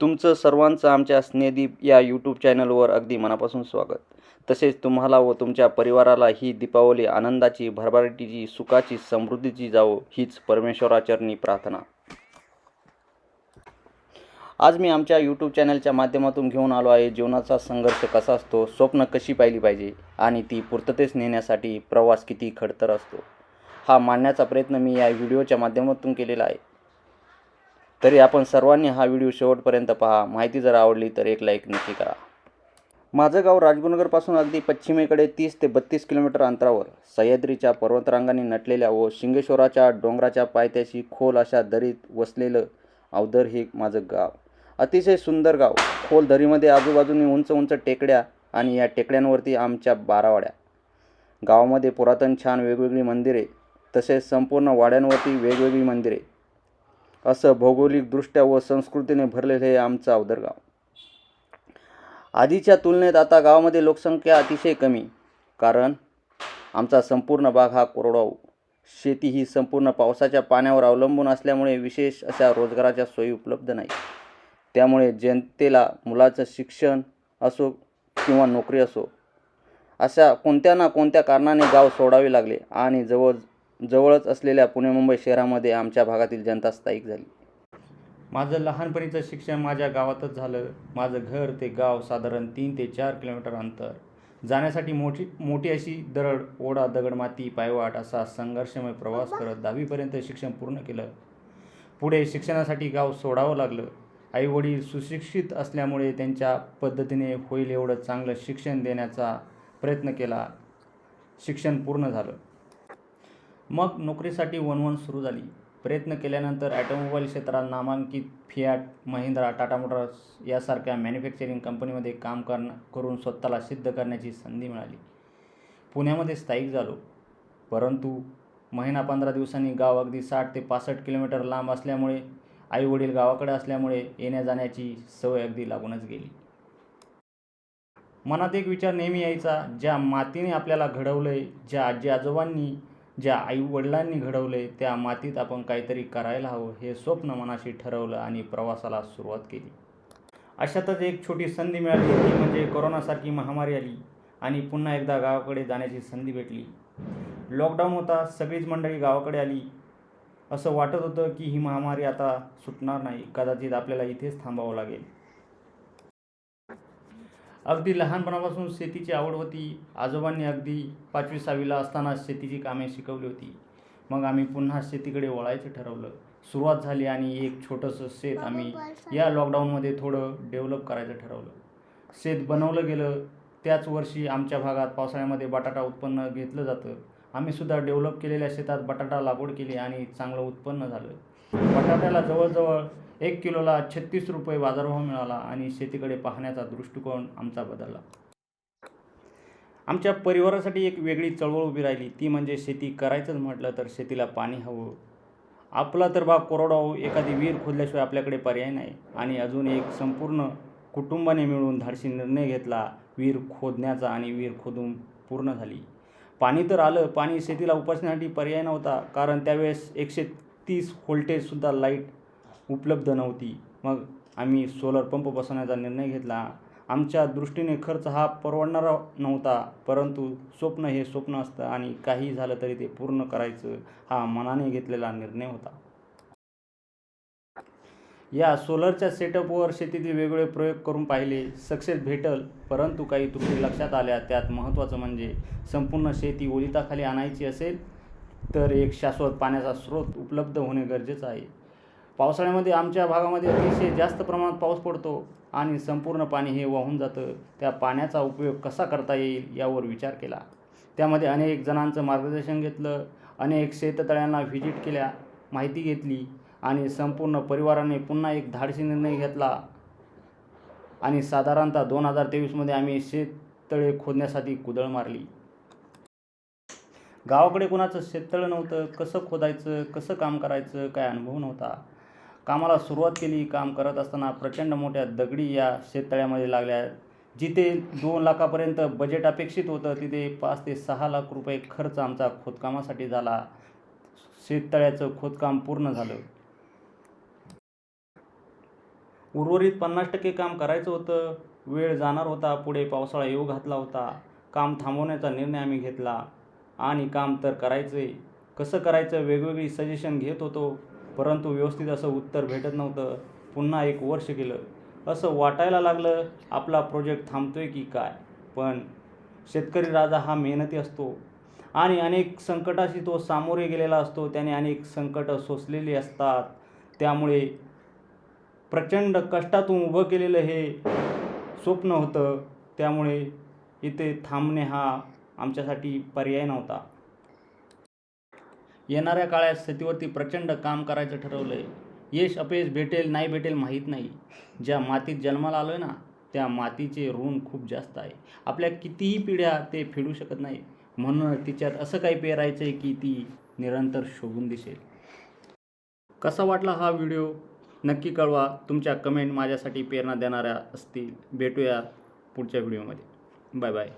तुमचं सर्वांचं आमच्या स्नेहदीप या यूट्यूब चॅनलवर अगदी मनापासून स्वागत. तसेच तुम्हाला व तुमच्या परिवाराला ही दीपावली आनंदाची भरभराटीची सुखाची समृद्धीची जावो हीच परमेश्वराचरणी प्रार्थना. आज मी आमच्या यूट्यूब चॅनलच्या माध्यमातून घेऊन आलो आहे. जीवनाचा संघर्ष कसा असतो स्वप्न कशी पाहिली पाहिजे आणि ती पूर्ततेस नेण्यासाठी प्रवास किती खडतर असतो हा मांडण्याचा प्रयत्न मी या व्हिडिओच्या माध्यमातून केलेला आहे. तरी आपण सर्वांनी हा व्हिडिओ शेवटपर्यंत पहा. माहिती जर आवडली तर एक लाईक नक्की करा. माझं गाव राजगुरुनगरपासून अगदी पश्चिमेकडे तीस ते बत्तीस किलोमीटर अंतरावर सह्याद्रीच्या पर्वतरांगांनी नटलेल्या व शिंगेश्वराच्या डोंगराच्या पायथ्याशी खोल अशा दरीत वसलेलं अवदर हे माझं गाव. अतिशय सुंदर गाव. खोल दरीमध्ये आजूबाजूने उंच उंच टेकड्या आणि या टेकड्यांवरती आमच्या बारावाड्या. गावामध्ये पुरातन छान वेगवेगळी मंदिरे तसेच संपूर्ण वाड्यांवरती वेगवेगळी मंदिरे. असं भौगोलिकदृष्ट्या व संस्कृतीने भरलेले हे आमचं अवदर गाव आधीच्या तुलनेत आता गावामध्ये लोकसंख्या अतिशय कमी कारण आमचा संपूर्ण भाग हा कोरडाऊ शेती ही संपूर्ण पावसाच्या पाण्यावर अवलंबून असल्यामुळे विशेष अशा रोजगाराच्या सोयी उपलब्ध नाही त्यामुळे जनतेला मुलाचं शिक्षण असो किंवा नोकरी असो अशा कोणत्या ना कोणत्या कारणाने गाव सोडावे लागले आणि जवळ जवळच असलेल्या पुणे मुंबई शहरामध्ये आमच्या भागातील जनता स्थायिक झाली. माझं लहानपणीचं शिक्षण माझ्या गावातच झालं. माझं घर ते गाव साधारण तीन ते चार किलोमीटर अंतर. जाण्यासाठी मोठी मोठी अशी दरड ओढा दगडमाती पायवाट असा संघर्षमय प्रवास करत दहावीपर्यंत शिक्षण पूर्ण केलं. पुढे शिक्षणासाठी गाव सोडावं लागलं. आईवडील सुशिक्षित असल्यामुळे त्यांच्या पद्धतीने होईल एवढं चांगलं शिक्षण देण्याचा प्रयत्न केला. शिक्षण पूर्ण झालं. मग नोकरीसाठी वणवण सुरू झाली. प्रयत्न केल्यानंतर ॲटोमोबाईल क्षेत्रात नामांकित फियाट महिंद्रा टाटा मोटर्स यासारख्या मॅन्युफॅक्चरिंग कंपनीमध्ये काम करण करून स्वतःला सिद्ध करण्याची संधी मिळाली. पुण्यामध्ये स्थायिक झालो. परंतु महिना पंधरा दिवसांनी गाव अगदी साठ ते पासष्ट किलोमीटर लांब असल्यामुळे आईवडील गावाकडे असल्यामुळे येण्या जाण्याची सवय अगदी लागूनच गेली. मनात एक विचार नेहमी यायचा ज्या मातीने आपल्याला घडवलं आहे ज्या आजी आजोबांनी ज्या आई वडिलांनी घडवले त्या मातीत आपण काहीतरी करायला हवं हे स्वप्न मनाशी ठरवलं आणि प्रवासाला सुरुवात केली. अशातच एक छोटी संधी मिळाली ती म्हणजे कोरोनासारखी महामारी आली आणि पुन्हा एकदा गावाकडे जाण्याची संधी भेटली. लॉकडाऊन होता सगळीच मंडळी गावाकडे आली. असं वाटत होतं की ही महामारी आता सुटणार नाही कदाचित आपल्याला इथेच थांबावं लागेल. अगदी लहानपणापासून शेतीची आवड होती. आजोबांनी अगदी पाचवी सहावीला असताना शेतीची कामे शिकवली होती. मग आम्ही पुन्हा शेतीकडे वळायचं ठरवलं. सुरुवात झाली आणि एक छोटंसं शेत आम्ही या लॉकडाऊनमध्ये थोडं डेव्हलप करायचं ठरवलं. शेत बनवलं गेलं. त्याच वर्षी आमच्या भागात पावसाळ्यामध्ये बटाटा उत्पन्न घेतलं जातं. आम्ही सुद्धा डेव्हलप केलेल्या शेतात बटाटा लागवड केली आणि चांगलं उत्पन्न झालं. बटाट्याला जवळजवळ एक किलोला छत्तीस रुपये बाजारभाव मिळाला आणि शेतीकडे पाहण्याचा दृष्टिकोन आमचा बदलला. आमच्या परिवारासाठी एक वेगळी चळवळ उभी राहिली. ती म्हणजे शेती करायचंच म्हटलं तर शेतीला पाणी हवं. आपला तर भाग कोरडाऊ एखादी विहीर खोदल्याशिवाय आपल्याकडे पर्याय नाही. आणि अजून एक संपूर्ण कुटुंबाने मिळून धाडसी निर्णय घेतला विहीर खोदण्याचा आणि विहीर खोदून पूर्ण झाली. पाणी तर आलं पाणी शेतीला उपसण्यासाठी पर्याय नव्हता. कारण त्यावेळेस एकशे तीस व्होल्टेजसुद्धा लाइट उपलब्ध नव्हती. मग आम्ही सोलर पंप बसवण्याचा निर्णय घेतला. आमच्या दृष्टीने खर्च हा परवडणारा नव्हता परंतु स्वप्न हे स्वप्न असतं आणि काही झालं तरी ते पूर्ण करायचं हा मनाने घेतलेला निर्णय होता. या सोलरच्या सेटअपवर शेतीतील वेगवेगळे प्रयोग करून पाहिले. सक्सेस भेटल परंतु काही त्रुटी लक्षात आल्या. त्यात महत्त्वाचं म्हणजे संपूर्ण शेती ओलिताखाली आणायची असेल तर एक शाश्वत पाण्याचा स्रोत उपलब्ध होणे गरजेचं आहे. पावसाळ्यामध्ये आमच्या भागामध्ये अतिशय जास्त प्रमाणात पाऊस पडतो आणि संपूर्ण पाणी हे वाहून जातं. त्या पाण्याचा उपयोग कसा करता येईल यावर विचार केला. त्यामध्ये अनेक जणांचं मार्गदर्शन घेतलं अनेक शेततळ्यांना व्हिजिट केल्या माहिती घेतली आणि संपूर्ण परिवाराने पुन्हा एक धाडसी निर्णय घेतला. आणि साधारणतः दोन हजार तेवीसमध्ये आम्ही शेततळे खोदण्यासाठी कुदळ मारली. गावाकडे कोणाचं शेततळं नव्हतं कसं खोदायचं कसं काम करायचं काय अनुभव नव्हता. कामाला सुरुवात केली काम करत असताना प्रचंड मोठ्या दगडी या शेततळ्यामध्ये लागल्या. जिथे दोन लाखापर्यंत बजेट अपेक्षित होतं तिथे पाच ते सहा लाख रुपये खर्च आमचा खोदकामासाठी झाला. शेततळ्याचं खोदकाम पूर्ण झालं. उर्वरित पन्नास टक्के काम करायचं होतं. वेळ जाणार होता पुढे पावसाळा येऊ घातला होता. काम थांबवण्याचा निर्णय आम्ही घेतला. आणि काम तर करायचं आहे कसं करायचं वेगवेगळी सजेशन घेत होतो. परंतु व्यवस्थित असं उत्तर भेटत नव्हतं. पुन्हा एक वर्ष गेलं. असं वाटायला लागलं आपला प्रोजेक्ट थांबतोय की काय? पण शेतकरी राजा हा मेहनती असतो. आणि अनेक संकटाशी तो सामोरे गेलेला असतो. त्याने अनेक संकटं सोसलेली असतात. त्यामुळे प्रचंड कष्टातून उभं केलेलं हे स्वप्न होतं. त्यामुळे इथे थांबणे हा आमच्यासाठी पर्याय नव्हता. येणाऱ्या काळात शेतीवरती प्रचंड काम करायचं ठरवलं आहे यश अपयश भेटेल नाही भेटेल माहीत नाही. ज्या मातीत जन्माला आलो आहे ना त्या मातीचे ऋण खूप जास्त आहे. आपल्या कितीही पिढ्या ते फेडू शकत नाही. म्हणून तिच्यात असं काही पेरायचं आहे की ती निरंतर शोभून दिसेल. कसा वाटला हा व्हिडिओ? नक्की कळवा. तुमच्या कमेंट माझ्यासाठी प्रेरणा देणाऱ्या असतील. भेटूया पुढच्या व्हिडिओमध्ये. Bye bye.